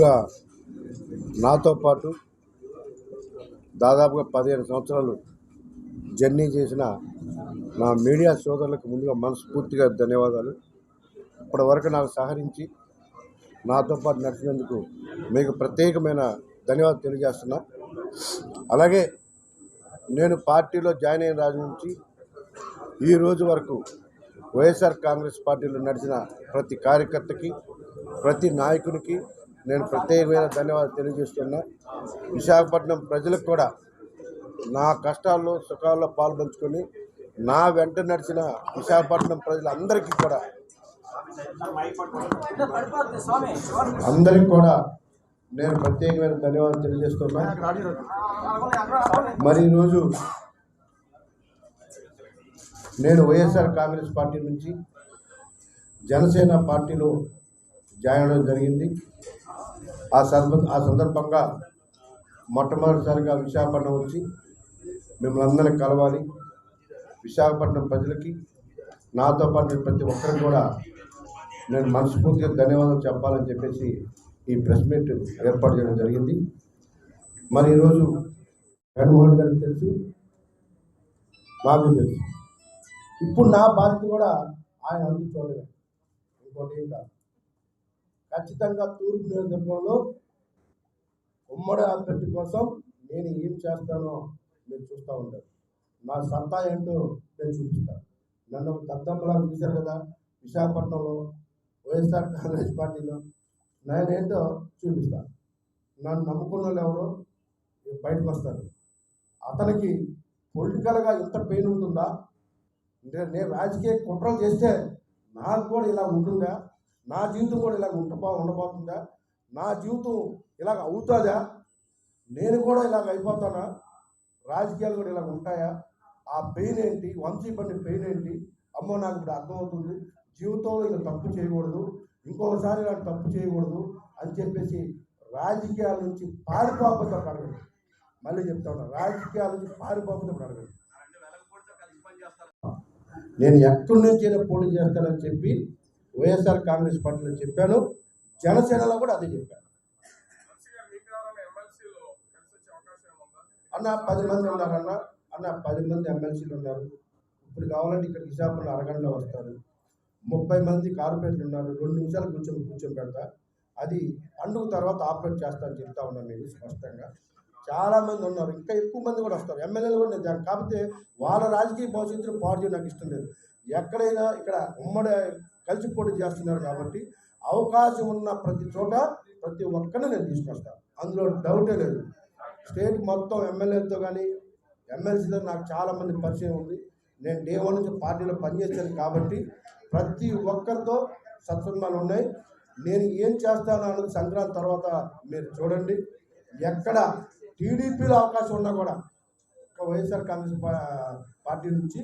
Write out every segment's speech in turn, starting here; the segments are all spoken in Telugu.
ముందుగా నాతో పాటు దాదాపుగా పదిహేను సంవత్సరాలు జర్నీ చేసిన నా మీడియా సోదరులకు ముందుగా మనస్ఫూర్తిగా ధన్యవాదాలు. ఇప్పటి వరకు నాకు సహకరించి నాతో పాటు నడిచినందుకు మీకు ప్రత్యేకమైన ధన్యవాదాలు తెలియజేస్తున్నా. అలాగే నేను పార్టీలో జాయిన్ అయిన రాజు నుంచి ఈ రోజు వరకు వైఎస్ఆర్ కాంగ్రెస్ పార్టీలో నడిచిన ప్రతి కార్యకర్తకి ప్రతి నాయకునికి నేను ప్రత్యేకమైన ధన్యవాదాలు తెలియజేస్తున్నా. విశాఖపట్నం ప్రజలకు కూడా నా కష్టాల్లో సుఖాల్లో పాల్పంచుకొని నా వెంట నడిచిన విశాఖపట్నం ప్రజలందరికీ కూడా అందరికి కూడా నేను ప్రత్యేకమైన ధన్యవాదాలు తెలియజేస్తున్నా. మరి ఈరోజు నేను వైఎస్ఆర్ కాంగ్రెస్ పార్టీ నుంచి జనసేన పార్టీలో జాయిన్ అవ్వడం జరిగింది. ఆ సందర్భ ఆ సందర్భంగా మొట్టమొదటిసారిగా విశాఖపట్నం వచ్చి మిమ్మల్ని అందరినీ కలవాలి. విశాఖపట్నం ప్రజలకి నాతో పాటు ప్రతి ఒక్కరికి కూడా నేను మనస్ఫూర్తిగా ధన్యవాదాలు చెప్పాలని చెప్పేసి ఈ ప్రెస్ మీట్ ఏర్పాటు చేయడం జరిగింది. మరి ఈరోజు జగన్మోహన్ గారికి తెలుసు నాకు తెలుసు. ఇప్పుడు నా బాధ్యత కూడా ఆయన అందు చూడలేదు. ఇంకోటి ఏం కాదు. ఖచ్చితంగా తూర్పు నియోజకవర్గంలో ఉమ్మడి అభ్యర్థి కోసం నేను ఏం చేస్తానో మీరు చూస్తూ ఉంటారు. నా సత్తా ఏంటో నేను చూపిస్తాను నన్ను ఒక దద్దమ్మలా చూశారు కదా విశాఖపట్నంలో వైఎస్ఆర్ కాంగ్రెస్ పార్టీలో. నేనేంటో చూపిస్తాను నన్ను నమ్ముకున్న వాళ్ళు ఎవరో బయటకు వస్తారు. అతనికి పొలిటికల్గా ఇంత పెయిన్ ఉంటుందా? నేను రాజకీయ కుట్రలు చేస్తే నాకు కూడా ఇలా ఉంటుందా? నా జీవితం కూడా ఇలా ఉండబో ఉండబోతుందా? నా జీవితం ఇలాగ అవుతుందా? నేను కూడా ఇలాగ అయిపోతానా? రాజకీయాలు కూడా ఇలాగ ఉంటాయా? ఆ పెయిన్ ఏంటి? వంశీ పడిన పెయిన్ ఏంటి? అమ్మో నాకు ఇప్పుడు అర్థమవుతుంది. జీవితంలో ఇలా తప్పు చేయకూడదు. ఇంకొకసారి ఇలా తప్పు చేయకూడదు అని చెప్పేసి రాజకీయాల నుంచి పారిపోకుండా అడగండి. మళ్ళీ చెప్తా ఉన్నా రాజకీయాల నుంచి పారిపోకుండా అడగండి. నేను ఎక్కడి నుంచి అయినా పోటీ చేస్తానని చెప్పి వైఎస్ఆర్ కాంగ్రెస్ పార్టీలో చెప్పాను. జనసేనలో కూడా అదే చెప్పాను. అన్న పది మంది ఉన్నారు అన్న అన్న పది మంది ఎమ్మెల్సీలు ఉన్నారు. ఇప్పుడు కావాలంటే ఇక్కడ విశాఖపట్నం అరగంటలో వస్తారు. ముప్పై మంది కార్పొరేట్లు ఉన్నారు. రెండు నిమిషాలు కూర్చొని కూర్చొని పెడతా. అది పండుగ తర్వాత ఆపరేట్ చేస్తానని చెప్తా ఉన్నాను నేను స్పష్టంగా. చాలామంది ఉన్నారు. ఇంకా ఎక్కువ మంది కూడా వస్తారు. ఎమ్మెల్యేలు కూడా నేను కాకపోతే వాళ్ళ రాజకీయ భవిష్యత్తును పాడు చేయడం నాకు ఇష్టం లేదు. ఎక్కడైనా ఇక్కడ ఉమ్మడి కలిసి పోటీ చేస్తున్నారు కాబట్టి అవకాశం ఉన్న ప్రతి చోట ప్రతి ఒక్కరిని నేను తీసుకొస్తాను. అందులో డౌటే లేదు. స్టేట్ మొత్తం ఎమ్మెల్యేలతో కానీ ఎమ్మెల్సీతో నాకు చాలామంది పరిచయం ఉంది. నేను డే వన్ నుంచి పార్టీలో పనిచేశాను కాబట్టి ప్రతి ఒక్కరితో సత్సంగాలు ఉన్నాయి. నేను ఏం చేస్తాను అన్నది సంక్రాంతి తర్వాత మీరు చూడండి. ఎక్కడ టీడీపీలో అవకాశం ఉన్నా కూడా ఒక వైఎస్ఆర్ కాంగ్రెస్ పార్టీ నుంచి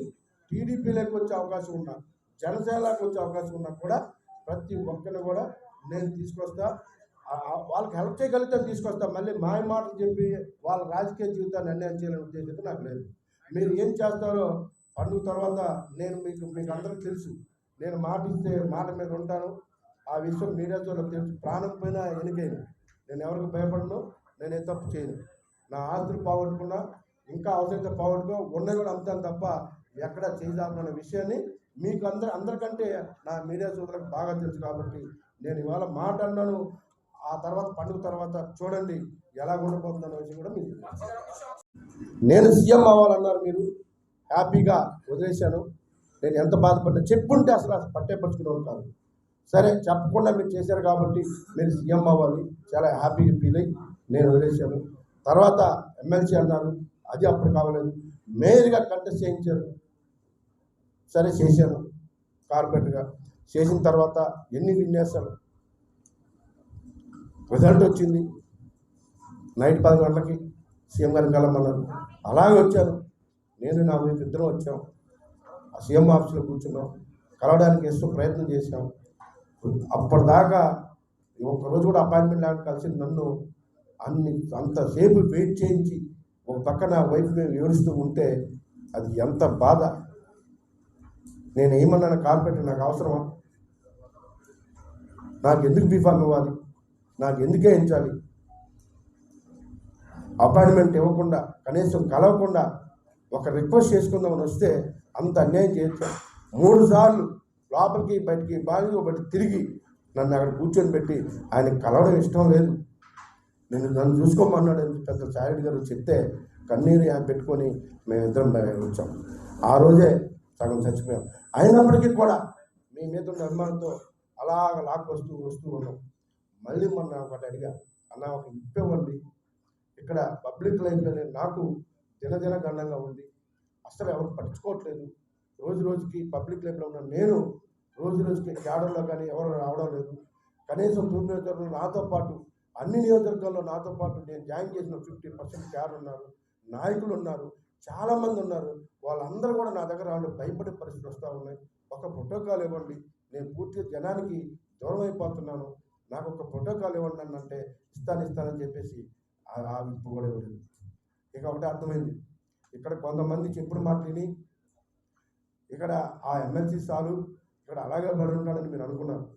టీడీపీలోకి వచ్చే అవకాశం ఉన్నా జనసేనలోకి వచ్చే అవకాశం ఉన్నా కూడా ప్రతి ఒక్కరిని కూడా నేను తీసుకొస్తా. వాళ్ళకి హెల్ప్ చేయగలిగితే తీసుకొస్తా. మళ్ళీ మాయ మాటలు చెప్పి వాళ్ళ రాజకీయ జీవితాన్ని అన్యాయం చేయాలనే ఉద్దేశం నాకు లేదు. మీరు ఏం చేస్తారో పండుగ తర్వాత నేను మీకు మీకు అందరికీ తెలుసు. నేను మాట ఇస్తే మాట మీద ఉంటాను. ఆ విషయం మీడియా ద్వారా తెలుసు. ప్రాణం పోయినా ఎనికేను నేను ఎవరికి భయపడను నేను ఏ తప్పు చేయను. నా ఆస్తులు పోగొట్టుకున్నా ఇంకా అవసరమైతే పోగొట్టుకో ఉన్నది కూడా అంతాను తప్ప ఎక్కడ చేయాలన్న విషయాన్ని మీకు అందరి అందరికంటే నా మీడియా సోదరులకు బాగా తెలుసు కాబట్టి నేను ఇవాళ మాట అన్నాను. ఆ తర్వాత పండుగ తర్వాత చూడండి ఎలా ఉండబోతుందన్న విషయం కూడా మీకు నేను సీఎం అవ్వాలన్నారు మీరు. హ్యాపీగా వదిలేశాను. నేను ఎంత బాధపడ్డా చెప్పుంటే అసలు పట్టే పట్టేపరుచుకునేవాడు కాదు. సరే చెప్పకుండా మీరు చేశారు కాబట్టి మీరు సీఎం అవ్వాలి. చాలా హ్యాపీగా ఫీల్ అయ్యి నేను వదిలేశాను. తర్వాత ఎమ్మెల్సీ అన్నారు. అది అప్పుడు కావలేదు. మేయర్గా కంటెస్ట్ చేయించారు. సరే చేశాను. కార్పొరేట్గా చేసిన తర్వాత ఎన్ని విన్యాసాలు? రిజల్ట్ వచ్చింది. నైట్ పది గంటలకి సీఎం గారిని కలమన్నారు అలాగే వచ్చాను. నేను నా వైపు ఇద్దరం వచ్చాం. ఆ సీఎం ఆఫీస్లో కూర్చున్నాం. కలవడానికి ఎంతో ప్రయత్నం చేశాం. అప్పటిదాకా ఒక్కరోజు కూడా అపాయింట్మెంట్ లేక కలిసి నన్ను అన్ని అంతసేపు వెయిట్ చేయించి ఒక పక్కన వైఫ్ మేము ఏడుస్తూ ఉంటే అది ఎంత బాధ. నేను ఏమన్నాను కార్పొరేటర్ నాకు అవసరమా? నాకు ఎందుకు బీఫామ్ ఇవ్వాలి? నాకు ఎందుకే ఎంచాలి? అపాయింట్మెంట్ ఇవ్వకుండా కనీసం కలవకుండా ఒక రిక్వెస్ట్ చేసుకుందామని వస్తే అంత అన్యాయం చేయొచ్చు. మూడు సార్లు లోపలికి బయటికి బాగా బట్టి తిరిగి నన్ను అక్కడ కూర్చొని పెట్టి ఆయన కలవడం ఇష్టం లేదు. నేను నన్ను చూసుకోమన్నాడు అని పెద్ద సాయుడు గారు? చెప్తే కన్నీరు ఆయన పెట్టుకొని మేమిద్దరం వచ్చాం. ఆ రోజే సగం చచ్చిపోయాం. అయినప్పటికీ కూడా మీ మీద ఉన్న అభిమానంతో అలాగ లాక్ వస్తూ వస్తూ ఉన్నాం. మళ్ళీ మొన్న ఒకటి అడిగా అన్న ఒక ఇప్పేవ్వండి ఇక్కడ పబ్లిక్ లైఫ్లోనే నాకు దినదిన గండంగా ఉంది. అసలు ఎవరు పట్టించుకోవట్లేదు. రోజు రోజుకి పబ్లిక్ లైఫ్లో ఉన్న నేను రోజు రోజుకి క్యాడర్లో కానీ ఎవరు రావడం లేదు. కనీసం తూర్పు నియోజకవర్గంలో నాతో పాటు అన్ని నియోజకవర్గాల్లో నాతో పాటు నేను జాయిన్ చేసిన ఫిఫ్టీ పర్సెంట్ క్యాడర్ ఉన్నారు. నాయకులు ఉన్నారు. చాలామంది ఉన్నారు. వాళ్ళందరూ కూడా నా దగ్గర రావడం భయపడే పరిస్థితులు వస్తూ ఉన్నాయి. ఒక ప్రోటోకాల్ ఇవ్వండి. నేను పూర్తిగా జనానికి దూరం అయిపోతున్నాను. నాకు ఒక ప్రోటోకాల్ ఇవ్వండి అని అంటే ఇస్తాను ఇస్తానని చెప్పేసి ఆ విప్పు కూడా ఇవ్వలేదు. ఇక ఒకటి అర్థమైంది. ఇక్కడ కొంతమంది చెప్పుడు మాటలు విని ఇక్కడ ఆ ఎమ్మెల్సీ సాలు ఇక్కడ అలాగే పడి ఉంటాడని మీరు అనుకున్నారు.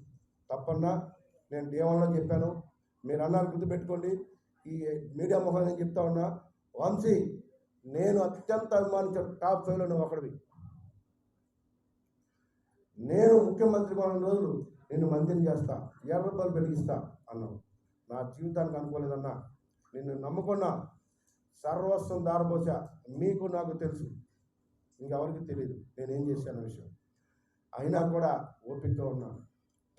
తప్పన్నా నేను దేవంలో చెప్పాను. మీరు అన్నారు గుర్తుపెట్టుకోండి. ఈ మీడియా ముఖం నేను చెప్తా ఉన్నా. వంశీ నేను అత్యంత అభిమానించిన టాప్ ఫైవ్లో నువ్వు ఒకడివి. నేను ముఖ్యమంత్రి కొన్ని రోజులు నిన్ను మంత్రిని చేస్తా ఎర్ర రూపాయలు అన్నావు. నా జీవితానికి అనుకోలేదన్నా నిన్ను నమ్ముకున్నా సర్వస్వం దారబోసా మీకు నాకు తెలుసు. ఇంకెవరికి తెలియదు నేనేం చేశాను విషయం. అయినా కూడా ఓపికగా ఉన్నాను.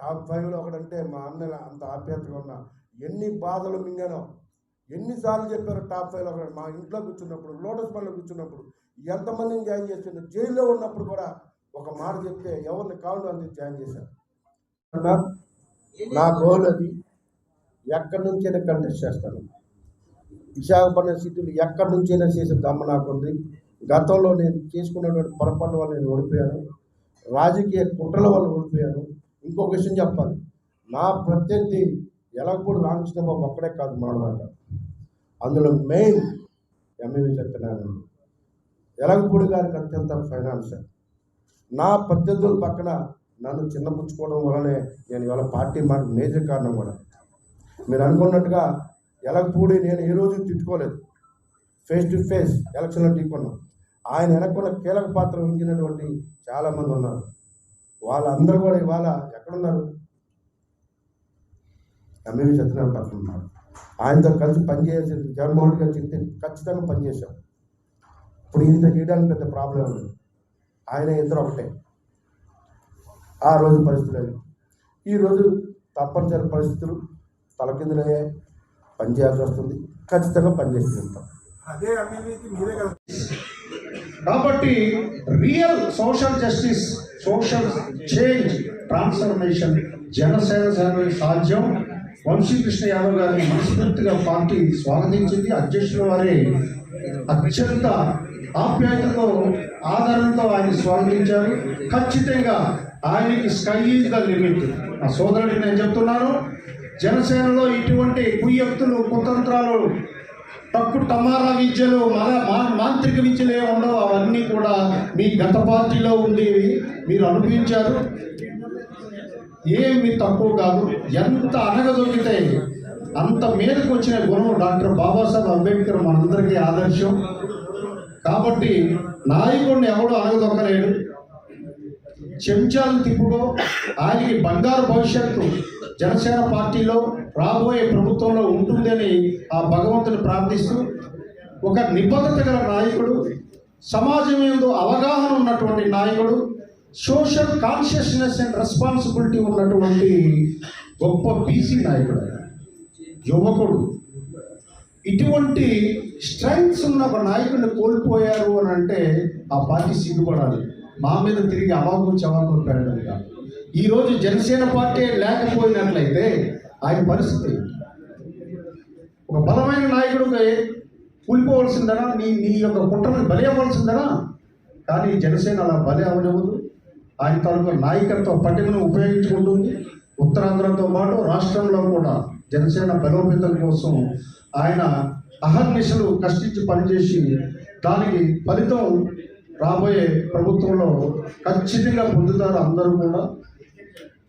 టాప్ ఫైవ్లో ఒకడంటే మా అన్నల అంత ఆప్యాయతగా ఉన్నా ఎన్ని బాధలు మింగానో ఎన్నిసార్లు చెప్పారు టాప్ ఫైవ్లో మా ఇంట్లో కూర్చున్నప్పుడు లోటస్ పనిలో కూర్చున్నప్పుడు ఎంతమందిని జాయిన్ చేస్తుండే జైల్లో ఉన్నప్పుడు కూడా ఒక మాట చెప్తే ఎవరిని కావాలో అంది జాయిన్ చేశారు. నా గోల్ అది. ఎక్కడి నుంచైనా కంటెస్ట్ చేస్తాను. విశాఖపట్నం సిటీలో ఎక్కడి నుంచైనా చేసే దమ్మ నాకుంది గతంలో నేను చేసుకున్నటువంటి పొరపాటు వల్ల నేను ఓడిపోయాను. రాజకీయ కుట్రల వల్ల ఓడిపోయాను. ఇంకొక విషయం చెప్పాలి. నా ప్రత్యర్థి ఎలగపూడి రామకృష్ణ బాబు ఒక్కడే కాదు మాడమాట అందులో మెయిన్ ఎంఏవి చెప్తున్నాను. ఎలగపూడి గారికి అత్యంత ఫైనాన్షియల్ నా ప్రత్యర్థుల పక్కన నన్ను చిన్నపుచ్చుకోవడం వల్లనే నేను ఇవాళ పార్టీ మాట మేజర్ కారణం కూడా. మీరు అనుకున్నట్టుగా ఎలగపూడి నేను ఏ రోజు తిట్టుకోలేదు. ఫేస్ టు ఫేస్ ఎలక్షన్లో ఢీకొన్నాం. ఆయన వెనక్కున్న కీలక పాత్ర వహించినటువంటి చాలామంది ఉన్నారు. వాళ్ళందరూ కూడా ఇవాళ ఎక్కడున్నారు? ఎంఏవి సత్యనారాయణ పక్కన ఉన్నారు. ఆయనతో కలిసి పనిచేయాల్సి జగన్మోహన్ గారు చెప్తే ఖచ్చితంగా పనిచేశాం ఇప్పుడు ఇంత చేయడానికి పెద్ద ప్రాబ్లం లేదు. ఆయన ఇద్దరు ఒకటే. ఆ రోజు పరిస్థితులు అవి. ఈరోజు తప్పనిసరి పరిస్థితులు తలకిందులయ్యే పనిచేయాల్సి వస్తుంది. ఖచ్చితంగా పనిచేసి వెళ్తాం అదే అవినీతి మీరే కదా. కాబట్టి real social justice social change transformation Janasena సేవ సాధ్యం. వంశీకృష్ణ యాదవ్ గారిని మనస్ఫూర్తిగా పార్టీ స్వాగతించింది. అధ్యక్షుల వారే అత్యంత ఆప్యాయతతో ఆదరణతో ఆయన స్వాగతించారు. ఖచ్చితంగా ఆయనకి స్కై ఈజ్ ద లిమిట్ ఆ సోదరుడికి నేను చెప్తున్నాను జనసేనలో ఇటువంటి కుయ్యక్తులు కుతంత్రాలు తప్పు టమారా విద్యలు మన మా- మాంత్రిక విద్యలు ఏ ఉండవు. అవన్నీ కూడా మీ గత పార్టీలో ఉండేవి. మీరు అనుభవించారు. ఏమి తక్కువ కాదు. ఎంత అనగదొరికితే అంత మేరకు వచ్చిన గుణం డాక్టర్ బాబాసాహెబ్ అంబేద్కర్ మనందరికీ ఆదర్శం. కాబట్టి నాయకుడిని ఎవడు అనగదొక్కలేడు. చెంచాలు తిప్పుడో ఆయనకి బంగారు భవిష్యత్తు జనసేన పార్టీలో రాబోయే ప్రభుత్వంలో ఉంటుందని ఆ భగవంతుని ప్రార్థిస్తూ ఒక నిబద్ధత గల నాయకుడు సమాజం ఎందు అవగాహన ఉన్నటువంటి నాయకుడు సోషల్ కాన్షియస్నెస్ అండ్ రెస్పాన్సిబిలిటీ ఉన్నటువంటి గొప్ప బీసీ నాయకుడు ఆయన. యువకుడు. ఇటువంటి స్ట్రెంగ్స్ ఉన్న ఒక నాయకుడిని కోల్పోయారు అని అంటే ఆ పార్టీ సిగ్గుపడాలి. మా మీద తిరిగి అవాకులు చవాకులు పెట్టడం కాదు. ఈరోజు జనసేన పార్టీ లేకపోయినట్లయితే ఆయన పరిస్థితి ఒక బలమైన నాయకుడికి కూలిపోవలసిందనా? నీ నీ యొక్క కుట్రను బలి అవ్వాల్సిందనా? కానీ జనసేన అలా బలి అవనివ్వదు ఆయన తాలూకు నాయకత్వ పటిమను ఉపయోగించుకుంటుంది ఉత్తరాంధ్రతో పాటు రాష్ట్రంలో కూడా జనసేన బలోపేతం కోసం ఆయన అహర్నిశలు కష్టించి పనిచేసి దానికి ఫలితం రాబోయే ప్రభుత్వంలో ఖచ్చితంగా పొందుతారు అందరూ కూడా.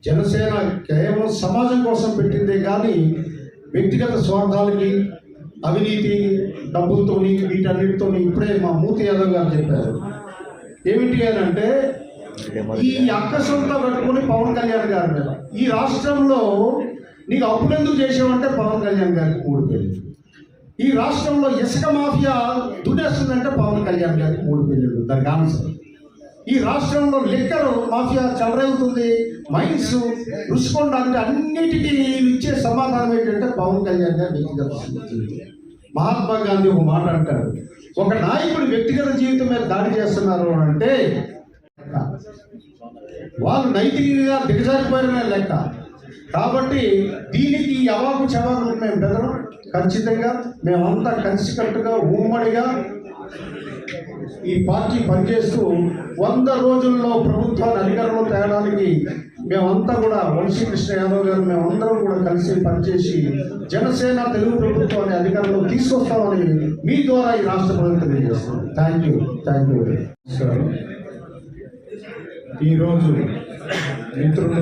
జనసేన కేవలం సమాజం కోసం పెట్టిందే కానీ వ్యక్తిగత స్వార్థాలకి అవినీతి డబ్బులతోని వీటన్నిటితోని ఇప్పుడే మా మూతి యాదవ్ గారు చెప్పారు. ఏమిటి అని అంటే ఈ అక్కసంతో పట్టుకుని పవన్ కళ్యాణ్ గారి మీద. ఈ రాష్ట్రంలో నీకు అప్పులు ఎందుకు చేసావంటే పవన్ కళ్యాణ్ గారికి మూడు పెళ్ళి. ఈ రాష్ట్రంలో ఇసుక మాఫియా దుడేస్తుందంటే పవన్ కళ్యాణ్ గారికి మూడు పెళ్ళిళ్ళు. దానికి ఆన్సర్. ఈ రాష్ట్రంలో లిక్కర్ మాఫియా చెలరేగుతుంది మైన్స్ రుచికొండ అంటే అన్నిటికీ ఇచ్చే సమాధానం ఏంటంటే పవన్ కళ్యాణ్ గారి వ్యక్తిగత మహాత్మా గాంధీ ఒక మాట అంటారు ఒక నాయకుడు వ్యక్తిగత జీవితం మీద దాడి చేస్తున్నారు అని లెక్క. వాళ్ళు నైతికంగా దిగజారిపోయారనే లెక్క. కాబట్టి దీనికి ఈ అవాకు చవాకు మేము బెదరం. ఖచ్చితంగా మేమంతా కలిసికట్టుగా ఉమ్మడిగా ఈ పార్టీ పనిచేస్తూ వంద రోజుల్లో ప్రభుత్వాన్ని అధికారంలో తేడానికి మేమంతా కూడా వంశీకృష్ణ యాదవ్ గారు మేమందరం కూడా కలిసి పనిచేసి జనసేన తెలుగు ప్రభుత్వాన్ని అధికారంలో తీసుకొస్తామని మీ ద్వారా ఈ రాష్ట్ర ప్రజలకు తెలియజేస్తాం thank you thank you sir ఈరోజు మిత్రులు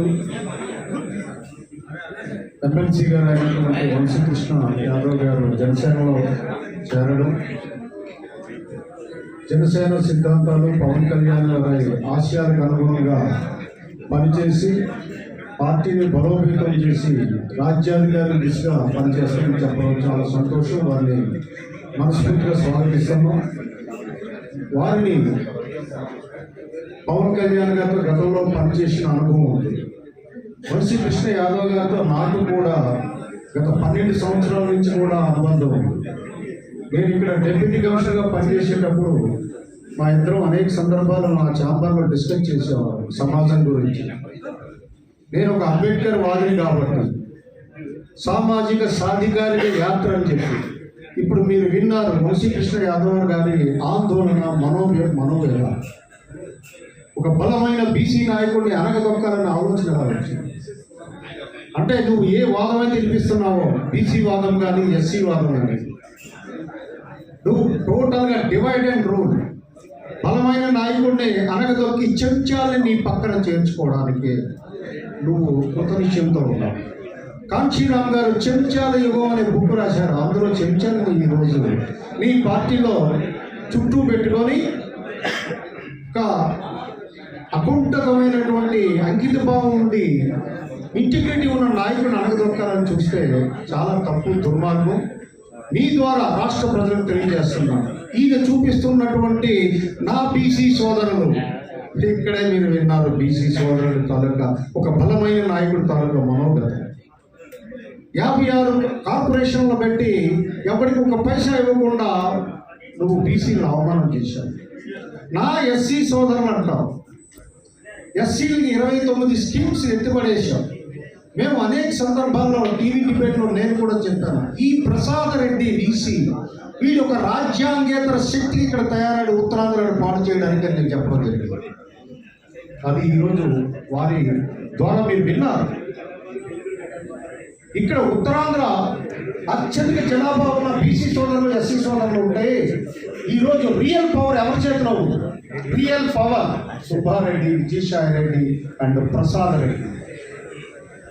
ఎమ్మెల్సీగా అయినటువంటి వంశీకృష్ణ యాదవ్ గారు జనసేనలో చేరడం. జనసేన సిద్ధాంతాలు పవన్ కళ్యాణ్ గారి ఆశయాలకు అనుగుణంగా పనిచేసి పార్టీని బలోపేతం చేసి రాజ్యాధికారి దిశగా పనిచేస్తామని చెప్పడం చాలా సంతోషం. వారిని మనస్ఫూర్తిగా స్వాగతిస్తాము వారిని పవన్ కళ్యాణ్ గారితో గతంలో పనిచేసిన అనుభవం ఉంది. వంశీ కృష్ణ యాదవ్ గారితో నాకు కూడా గత పన్నెండు సంవత్సరాల నుంచి కూడా అనుబంధం ఉంది. నేను ఇక్కడ డెప్యూటీ కమిషనర్గా పనిచేసేటప్పుడు మా ఇద్దరం అనేక సందర్భాలు మా ఛాంబర్లో డిస్కస్ చేసేవారు సమాజం గురించి. నేను ఒక అంబేద్కర్ వాదిని కాబట్టి సామాజిక సాధికారిక యాత్ర అని చెప్పి ఇప్పుడు మీరు విన్నారు వంశీకృష్ణ యాదవ్ గారి ఆందోళన మనోవే మనోవేద ఒక బలమైన బీసీ నాయకుడిని అనగదొక్కాలన్న ఆలోచన రావచ్చు అంటే నువ్వు ఏ వాదం అయితే వినిపిస్తున్నావో బీసీ వాదం కానీ ఎస్సీ వాదం కానీ. నువ్వు టోటల్గా డివైడ్ అండ్ రూల్ బలమైన నాయకుడిని అనగదొక్కి చెంచాలని నీ పక్కన చేర్చుకోవడానికి నువ్వు కృత నిశ్చయంతో ఉన్నావు. కాంచీరామ్ గారు చెంచాల యుగం అనే బుక్ రాశారు. అందులో చెంచాలను ఈరోజు నీ పార్టీలో చుట్టూ పెట్టుకొని ఒక అకుంఠకమైనటువంటి అంకిత భావం ఉండి ఇంటిగ్రిటీ ఉన్న నాయకుడిని అడగదొక్కాలని చూస్తే చాలా తప్పు దుర్మార్గం. మీ ద్వారా రాష్ట్ర ప్రజలకు తెలియజేస్తున్నాను. ఈయన చూపిస్తున్నటువంటి నా బీసీ సోదరులు. ఇక్కడే మీరు విన్నారు బీసీ సోదరుడు తాలూకా ఒక బలమైన నాయకుడు తాలూకా మనోగత. యాభై ఆరు కార్పొరేషన్లు పెట్టి ఎవరికి ఒక పైసా ఇవ్వకుండా నువ్వు బీసీలు అవమానం చేశావు. నా ఎస్సీ సోదరులు అంటావు ఎస్సీలకి ఇరవై తొమ్మిది స్కీమ్స్ ఎత్తుపడేశాం. మేము అనేక సందర్భాల్లో టీవీ డిబేట్లో నేను కూడా చెప్పాను. ఈ ప్రసాద్ రెడ్డి బీసీ వీడు ఒక రాజ్యాంగేతర శక్తి ఇక్కడ తయారైన ఉత్తరాంధ్రను పాడు చేయడానికి నేను చెప్పడం జరిగింది. అది ఈరోజు వారి ద్వారా మీరు విన్నారు. ఇక్కడ ఉత్తరాంధ్ర అత్యధిక జనాభా ఉన్న బీసీ సోదరులు ఎస్సీ సోదరులు ఉంటే ఈరోజు రియల్ పవర్ ఎవరి చేతిలో ఉంది real power Subbareddy Vijayasai Reddy and Prasad Reddy.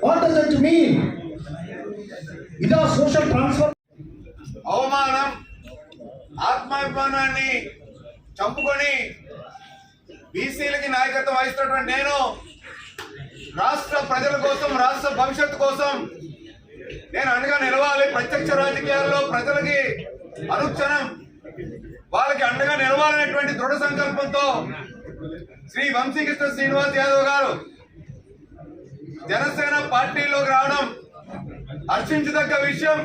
What does it mean ఇదా సోషల్ ట్రాన్స్ఫర్ అవమానం ఆత్మాభిమానాన్ని చంపుకొని బీసీలకి నాయకత్వం వహిస్తున్నటువంటి నేను రాష్ట్ర ప్రజల కోసం రాష్ట్ర భవిష్యత్తు కోసం నేను అండగా నిలవాలి. ప్రత్యక్ష రాజకీయాల్లో ప్రజలకి అనుక్షణం వాళ్ళకి అండగా నిలవాలనేటువంటి దృఢ సంకల్పంతో శ్రీ వంశీకృష్ణ శ్రీనివాస్ యాదవ్ గారు జనసేన పార్టీలోకి రావడం హర్షించదగ్గ విషయం.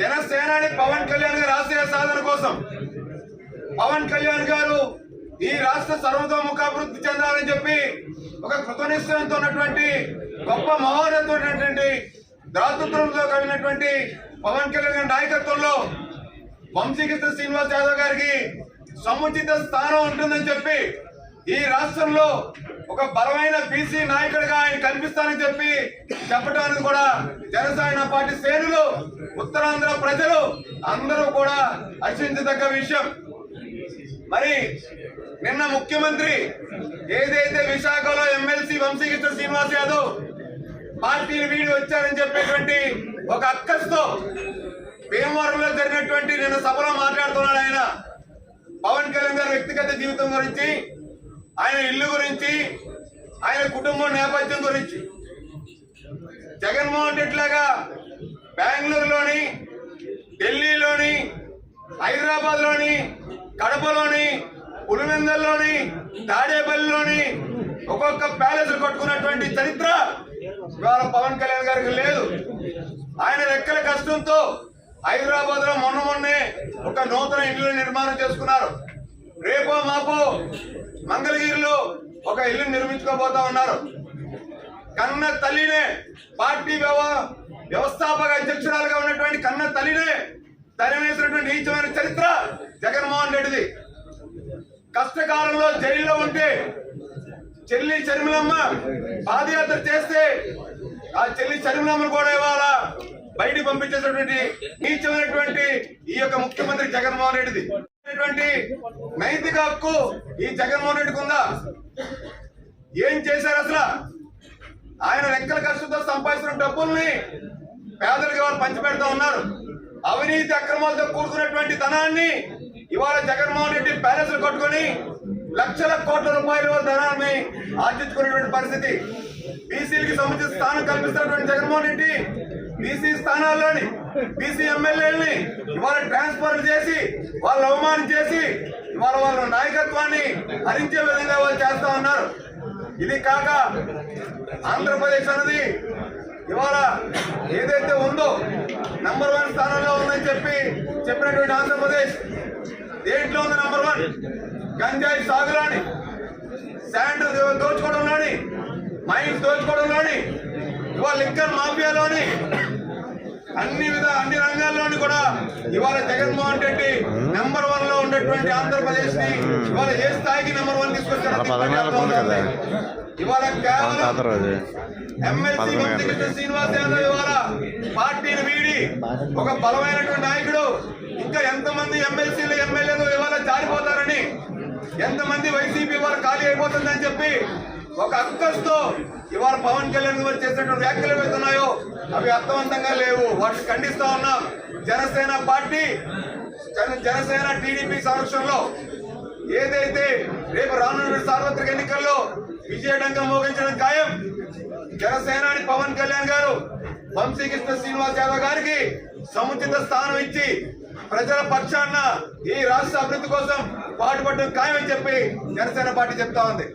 జనసేనాని పవన్ కళ్యాణ్ గారి ఆశయ సాధన కోసం. పవన్ కళ్యాణ్ గారు ఈ రాష్ట్ర సర్వతోముఖాభివృద్ధి చెందాలని చెప్పి ఒక కృతనిశ్చయంతో ఉన్నటువంటి గొప్ప మహోన్నతమైనటువంటి దాతృత్వంతో కలిగినటువంటి పవన్ కళ్యాణ్ గారి నాయకత్వంలో వంశీకృష్ణ శ్రీనివాస్ యాదవ్ గారికి సముచిత స్థానం ఉంటుందని చెప్పి ఈ రాష్ట్రంలో ఒక బలమైన బీసీ నాయకుడిగా ఆయన కనిపిస్తానని చెప్పి చెప్పడానికి కూడా జనసేన పార్టీ శ్రేణులు ఉత్తరాంధ్ర ప్రజలు అందరూ కూడా హర్షించదగ్గ విషయం. మరి నిన్న ముఖ్యమంత్రి ఏదైతే విశాఖలో ఎమ్మెల్సీ వంశీకృష్ణ శ్రీనివాస్ యాదవ్ పార్టీని వీడి వచ్చారని చెప్పేటువంటి ఒక అక్కస్తో భీమవరంలో జరిగినటువంటి నిన్న సభలో మాట్లాడుతున్నాడు ఆయన. పవన్ కళ్యాణ్ గారి వ్యక్తిగత జీవితం గురించి ఆయన ఇల్లు గురించి ఆయన కుటుంబం నేపథ్యం గురించి. జగన్మోహన్ రెడ్డి లాగా బెంగళూరులోని ఢిల్లీలోని హైదరాబాద్లోని కడపలోని పులివెందల్లోని తాడేపల్లిలోని ఒక్కొక్క ప్యాలెస్ కట్టుకున్నటువంటి చరిత్ర ఇవాళ పవన్ కళ్యాణ్ గారికి లేదు. ఆయన రెక్కల కష్టంతో హైదరాబాద్లో మొన్న మొన్నే ఒక నూతన ఇల్లు నిర్మాణం చేసుకున్నారు. రేపో మాపో మంగళగిరిలో ఒక ఇల్లు నిర్మించుకోబోతా ఉన్నారు. కన్న తల్లినే పార్టీ వ్యవస్థాపక అధ్యక్షురాలుగా ఉన్నటువంటి కన్న తల్లినే తరివేసినటువంటి నీచమైన చరిత్ర జగన్మోహన్ రెడ్డిది. కష్టకాలంలో జైల్లో ఉంటే చెల్లి చరిమలమ్మ పాదయాత్ర చేస్తే ఆ చెల్లి చరిమలమ్మను కూడా ఇవ్వాలా? బయటికి పంపించేసినటువంటి నీచమైనటువంటి ఈ యొక్క ముఖ్యమంత్రి జగన్మోహన్ రెడ్డిది. నైతిక హక్కు ఈ జగన్మోహన్ రెడ్డికి ఉందా? ఏం చేశారు అసలు? ఆయన రెక్కల కష్టంతో సంపాదిస్తున్న డబ్బుల్ని పేదలకు వారు పంచిపెడతా ఉన్నారు. అవినీతి అక్రమాలతో కూడుకున్నటువంటి ధనాన్ని ఇవాళ జగన్మోహన్ రెడ్డి ప్యాలెస్ కట్టుకొని లక్షల కోట్ల రూపాయల ధనాన్ని ఆర్జించుకునేటువంటి పరిస్థితి. బీసీలకి సంబంధించిన స్థానం కల్పిస్తున్నటువంటి జగన్మోహన్ రెడ్డి బీసీ స్థానాల్లోని బీసీ ఎమ్మెల్యేలని ఇవాళ ట్రాన్స్ఫర్ చేసి వాళ్ళు అవమానం చేసి ఇవాళ వాళ్ళ నాయకత్వాన్ని హరించే విధంగా వాళ్ళు చేస్తా ఉన్నారు. ఇది కాక ఆంధ్రప్రదేశ్ అనేది ఇవాళ ఏదైతే ఉందో నంబర్ వన్ స్థానంలో ఉందని చెప్పి చెప్పినటువంటి ఆంధ్రప్రదేశ్ దేంట్లో ఉంది నంబర్ వన్ గంజాయి సాగులోని శాండ్ దోచుకోవడంలోని మైన్స్ దోచుకోవడంలోని ఇవాళ లిక్కర్ మాఫియాలోని అన్ని విధ అన్ని రంగాల్లోని కూడా ఇవాళ జగన్మోహన్ రెడ్డి నెంబర్ వన్లో ఉన్నటువంటి ఆంధ్రప్రదేశ్ని ఇవాళ ఏ స్థాయికి నెంబర్ వన్ తీసుకొచ్చారో. ఇవాళ కేవలం ఎమ్మెల్సీ. శ్రీనివాస్ యాదవ్ ఇవాళ పార్టీని వీడి ఒక బలమైనటువంటి నాయకుడు ఇంకా ఎంతమంది ఎమ్మెల్సీలు ఎమ్మెల్యేలు ఇవాళ జారిపోతారని ఎంతమంది వైసీపీ ఇవాళ ఖాళీ అయిపోతుందని చెప్పి ఒక అక్కస్తో ఇవాళ పవన్ కళ్యాణ్ గారు చేసినటువంటి వ్యాఖ్యలు ఏవైతున్నాయో అవి అర్థవంతంగా లేవు. వాటిని ఖండిస్తా ఉన్నాం జనసేన పార్టీ జనసేన టీడీపీ సంరక్షణలో ఏదైతే రేపు రానున్న సార్వత్రిక ఎన్నికల్లో విజయడంగా మోగించడం ఖాయం జనసేనాని పవన్ కళ్యాణ్ గారు వంశీకృష్ణ శ్రీనివాస్ యాదవ్ గారికి సముచిత స్థానం ఇచ్చి ప్రజల పక్షాన ఈ రాష్ట్ర అభివృద్ధి కోసం పాటుపడడం ఖాయమని చెప్పి జనసేన పార్టీ చెప్తా ఉంది.